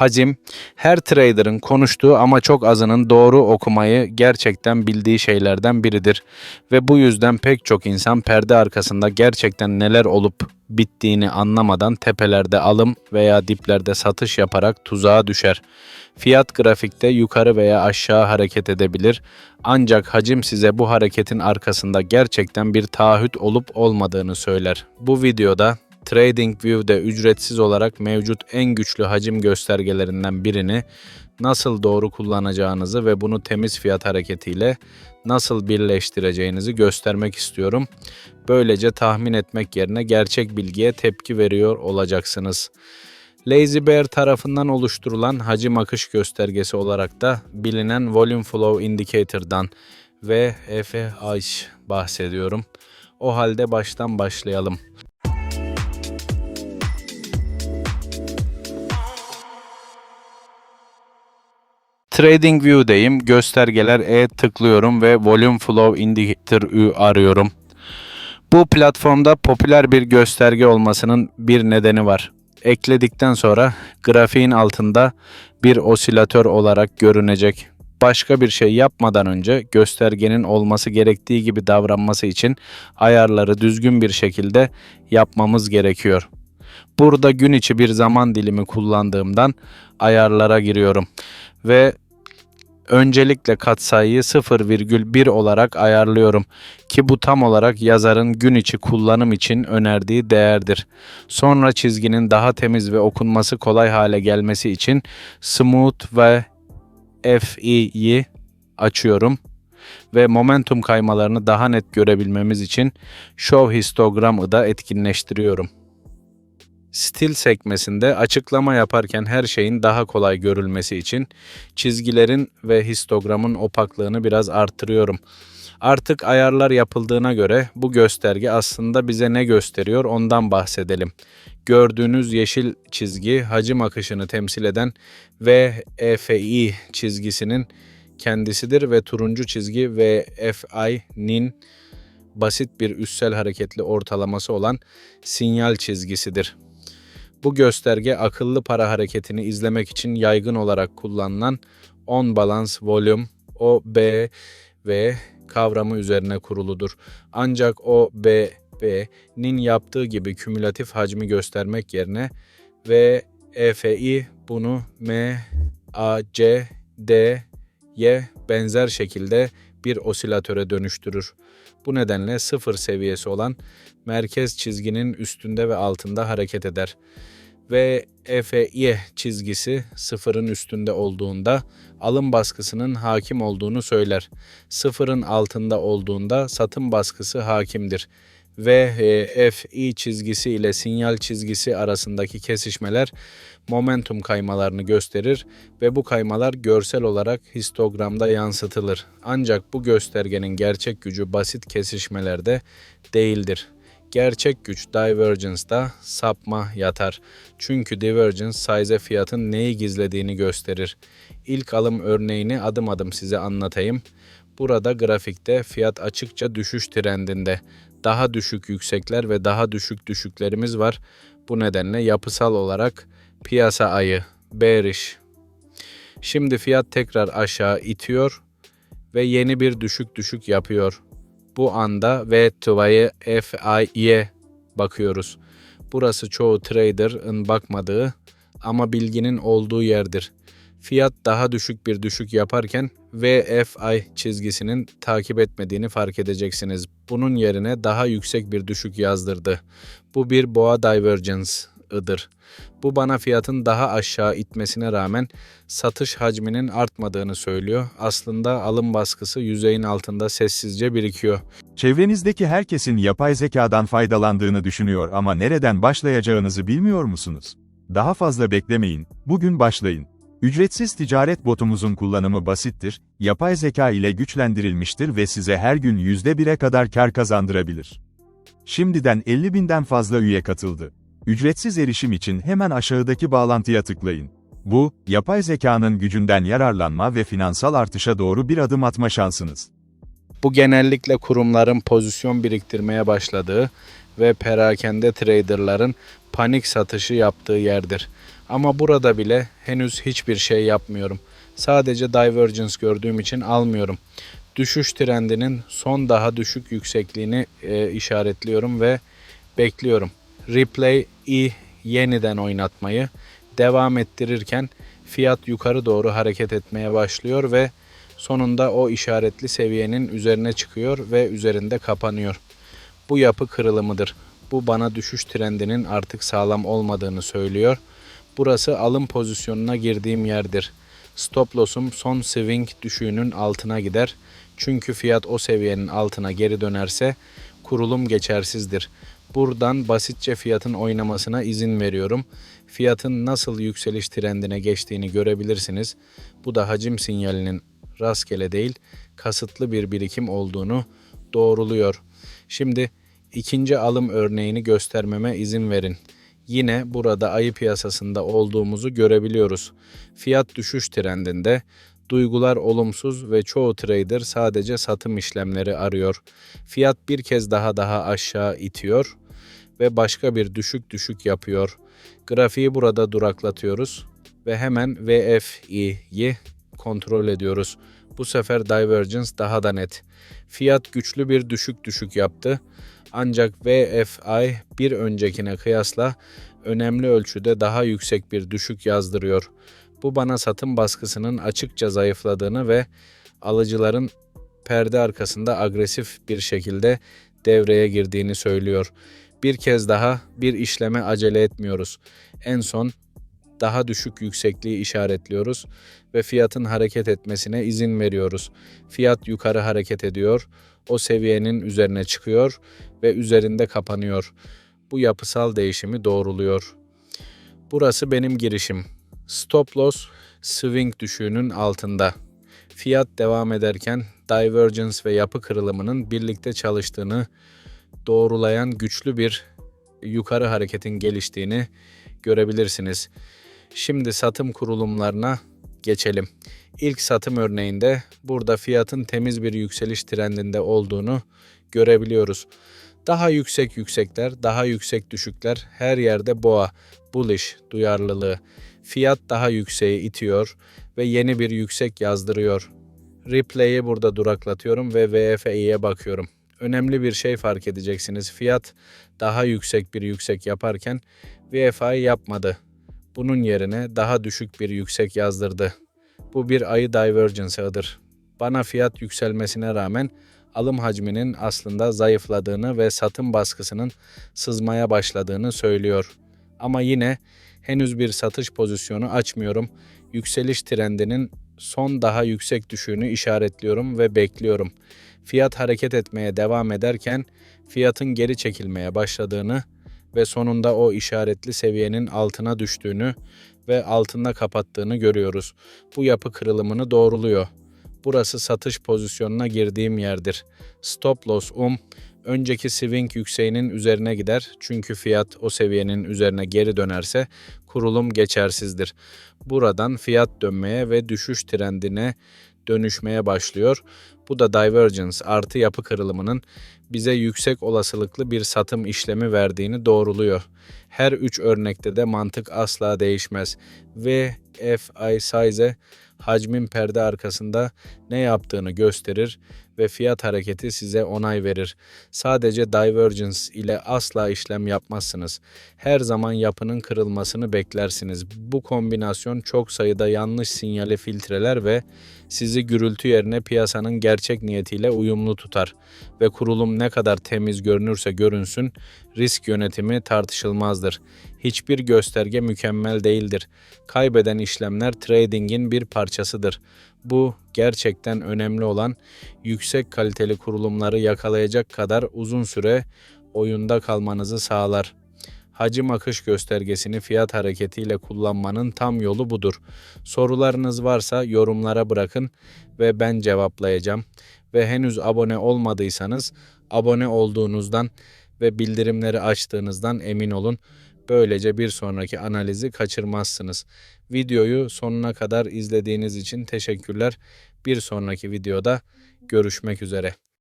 Hacim, her trader'ın konuştuğu ama çok azının doğru okumayı gerçekten bildiği şeylerden biridir. Ve bu yüzden pek çok insan perde arkasında gerçekten neler olup bittiğini anlamadan tepelerde alım veya diplerde satış yaparak tuzağa düşer. Fiyat grafikte yukarı veya aşağı hareket edebilir. Ancak hacim size bu hareketin arkasında gerçekten bir taahhüt olup olmadığını söyler. Bu videoda TradingView'de ücretsiz olarak mevcut en güçlü hacim göstergelerinden birini nasıl doğru kullanacağınızı ve bunu temiz fiyat hareketiyle nasıl birleştireceğinizi göstermek istiyorum. Böylece tahmin etmek yerine gerçek bilgiye tepki veriyor olacaksınız. Lazy Bear tarafından oluşturulan hacim akış göstergesi olarak da bilinen Volume Flow Indicator'dan ve FH bahsediyorum. O halde baştan başlayalım. TradingView'deyim. Göstergeler E tıklıyorum ve Volume Flow Indicator Ü arıyorum. Bu platformda popüler bir gösterge olmasının bir nedeni var. Ekledikten sonra grafiğin altında bir osilatör olarak görünecek. Başka bir şey yapmadan önce göstergenin olması gerektiği gibi davranması için ayarları düzgün bir şekilde yapmamız gerekiyor. Burada gün içi bir zaman dilimi kullandığımdan ayarlara giriyorum ve öncelikle katsayıyı 0,1 olarak ayarlıyorum ki bu tam olarak yazarın gün içi kullanım için önerdiği değerdir. Sonra çizginin daha temiz ve okunması kolay hale gelmesi için Smooth ve FE'yi açıyorum ve momentum kaymalarını daha net görebilmemiz için Show Histogram'ı da etkinleştiriyorum. Stil sekmesinde açıklama yaparken her şeyin daha kolay görülmesi için çizgilerin ve histogramın opaklığını biraz artırıyorum. Artık ayarlar yapıldığına göre bu gösterge aslında bize ne gösteriyor ondan bahsedelim. Gördüğünüz yeşil çizgi hacim akışını temsil eden VFI çizgisinin kendisidir ve turuncu çizgi VFI'nin basit bir üssel hareketli ortalaması olan sinyal çizgisidir. Bu gösterge akıllı para hareketini izlemek için yaygın olarak kullanılan on balance volume OB ve kavramı üzerine kuruludur. Ancak OB'nin yaptığı gibi kümülatif hacmi göstermek yerine ve EFI bunu M, A, C, D, Y benzer şekilde bir osilatöre dönüştürür. Bu nedenle sıfır seviyesi olan merkez çizginin üstünde ve altında hareket eder. Ve FY çizgisi sıfırın üstünde olduğunda alım baskısının hakim olduğunu söyler. Sıfırın altında olduğunda satım baskısı hakimdir. Ve FI çizgisi ile sinyal çizgisi arasındaki kesişmeler momentum kaymalarını gösterir ve bu kaymalar görsel olarak histogramda yansıtılır. Ancak bu göstergenin gerçek gücü basit kesişmelerde değildir. Gerçek güç divergence'da sapma yatar. Çünkü divergence size fiyatın neyi gizlediğini gösterir. İlk alım örneğini adım adım size anlatayım. Burada grafikte fiyat açıkça düşüş trendinde. Daha düşük yüksekler ve daha düşük düşüklerimiz var. Bu nedenle yapısal olarak piyasa ayı bearish. Şimdi fiyat tekrar aşağı itiyor ve yeni bir düşük düşük yapıyor. Bu anda V tuvayı FI'ye bakıyoruz. Burası çoğu trader'ın bakmadığı ama bilginin olduğu yerdir. Fiyat daha düşük bir düşük yaparken VFI çizgisinin takip etmediğini fark edeceksiniz. Bunun yerine daha yüksek bir düşük yazdırdı. Bu bir boğa divergence'ıdır. Bu bana fiyatın daha aşağı itmesine rağmen satış hacminin artmadığını söylüyor. Aslında alım baskısı yüzeyin altında sessizce birikiyor. Çevrenizdeki herkesin yapay zekadan faydalandığını düşünüyor ama nereden başlayacağınızı bilmiyor musunuz? Daha fazla beklemeyin, bugün başlayın. Ücretsiz ticaret botumuzun kullanımı basittir, yapay zeka ile güçlendirilmiştir ve size her gün %1'e kadar kar kazandırabilir. Şimdiden 50 binden fazla üye katıldı. Ücretsiz erişim için hemen aşağıdaki bağlantıya tıklayın. Bu, yapay zekanın gücünden yararlanma ve finansal artışa doğru bir adım atma şansınız. Bu genellikle kurumların pozisyon biriktirmeye başladığı ve perakende traderların panik satışı yaptığı yerdir. Ama burada bile henüz hiçbir şey yapmıyorum. Sadece divergence gördüğüm için almıyorum. Düşüş trendinin son daha düşük yüksekliğini e, işaretliyorum ve bekliyorum. Replay i yeniden oynatmayı devam ettirirken fiyat yukarı doğru hareket etmeye başlıyor ve sonunda o işaretli seviyenin üzerine çıkıyor ve üzerinde kapanıyor. Bu yapı kırılımıdır. Bu bana düşüş trendinin artık sağlam olmadığını söylüyor. Burası alım pozisyonuna girdiğim yerdir. Stop loss'um son swing düşüğünün altına gider. Çünkü fiyat o seviyenin altına geri dönerse kurulum geçersizdir. Buradan basitçe fiyatın oynamasına izin veriyorum. Fiyatın nasıl yükseliş trendine geçtiğini görebilirsiniz. Bu da hacim sinyalinin rastgele değil, kasıtlı bir birikim olduğunu doğruluyor. Şimdi ikinci alım örneğini göstermeme izin verin. Yine burada ayı piyasasında olduğumuzu görebiliyoruz. Fiyat düşüş trendinde, duygular olumsuz ve çoğu trader sadece satım işlemleri arıyor. Fiyat bir kez daha daha aşağı itiyor ve başka bir düşük düşük yapıyor. Grafiği burada duraklatıyoruz ve hemen VFI'yi kontrol ediyoruz. Bu sefer divergence daha da net. Fiyat güçlü bir düşük düşük yaptı. Ancak VFI bir öncekine kıyasla önemli ölçüde daha yüksek bir düşük yazdırıyor. Bu bana satım baskısının açıkça zayıfladığını ve alıcıların perde arkasında agresif bir şekilde devreye girdiğini söylüyor. Bir kez daha bir işleme acele etmiyoruz. En son daha düşük yüksekliği işaretliyoruz ve fiyatın hareket etmesine izin veriyoruz. Fiyat yukarı hareket ediyor, o seviyenin üzerine çıkıyor ve üzerinde kapanıyor. Bu yapısal değişimi doğruluyor. Burası benim girişim. Stop loss swing düşüğünün altında. Fiyat devam ederken divergence ve yapı kırılımının birlikte çalıştığını doğrulayan güçlü bir yukarı hareketin geliştiğini görebilirsiniz. Şimdi satım kurulumlarına geçelim. İlk satım örneğinde burada fiyatın temiz bir yükseliş trendinde olduğunu görebiliyoruz. Daha yüksek yüksekler, daha yüksek düşükler her yerde boğa, bullish duyarlılığı. Fiyat daha yükseğe itiyor ve yeni bir yüksek yazdırıyor. Replay'i burada duraklatıyorum ve VFI'ye bakıyorum. Önemli bir şey fark edeceksiniz. Fiyat daha yüksek bir yüksek yaparken VFI yapmadı. Bunun yerine daha düşük bir yüksek yazdırdı. Bu bir ayı divergence'ıdır. Bana fiyat yükselmesine rağmen alım hacminin aslında zayıfladığını ve satım baskısının sızmaya başladığını söylüyor. Ama yine henüz bir satış pozisyonu açmıyorum. Yükseliş trendinin son daha yüksek düşüğünü işaretliyorum ve bekliyorum. Fiyat hareket etmeye devam ederken fiyatın geri çekilmeye başladığını ve sonunda o işaretli seviyenin altına düştüğünü ve altında kapattığını görüyoruz. Bu yapı kırılımını doğruluyor. Burası satış pozisyonuna girdiğim yerdir. Stop loss um önceki swing yükseğinin üzerine gider. Çünkü fiyat o seviyenin üzerine geri dönerse kurulum geçersizdir. Buradan fiyat dönmeye ve düşüş trendine dönüşmeye başlıyor. Bu da divergence artı yapı kırılımının bize yüksek olasılıklı bir satım işlemi verdiğini doğruluyor. Her üç örnekte de mantık asla değişmez. Ve FI size hacmin perde arkasında ne yaptığını gösterir ve fiyat hareketi size onay verir. Sadece divergence ile asla işlem yapmazsınız. Her zaman yapının kırılmasını beklersiniz. Bu kombinasyon çok sayıda yanlış sinyali filtreler ve sizi gürültü yerine piyasanın gerçek niyetiyle uyumlu tutar ve kurulum ne kadar temiz görünürse görünsün risk yönetimi tartışılmazdır. Hiçbir gösterge mükemmel değildir. Kaybeden işlemler trading'in bir parçasıdır. Bu gerçekten önemli olan yüksek kaliteli kurulumları yakalayacak kadar uzun süre oyunda kalmanızı sağlar. Hacim akış göstergesini fiyat hareketiyle kullanmanın tam yolu budur. Sorularınız varsa yorumlara bırakın ve ben cevaplayacağım. Ve henüz abone olmadıysanız abone olduğunuzdan ve bildirimleri açtığınızdan emin olun. Böylece bir sonraki analizi kaçırmazsınız. Videoyu sonuna kadar izlediğiniz için teşekkürler. Bir sonraki videoda görüşmek üzere.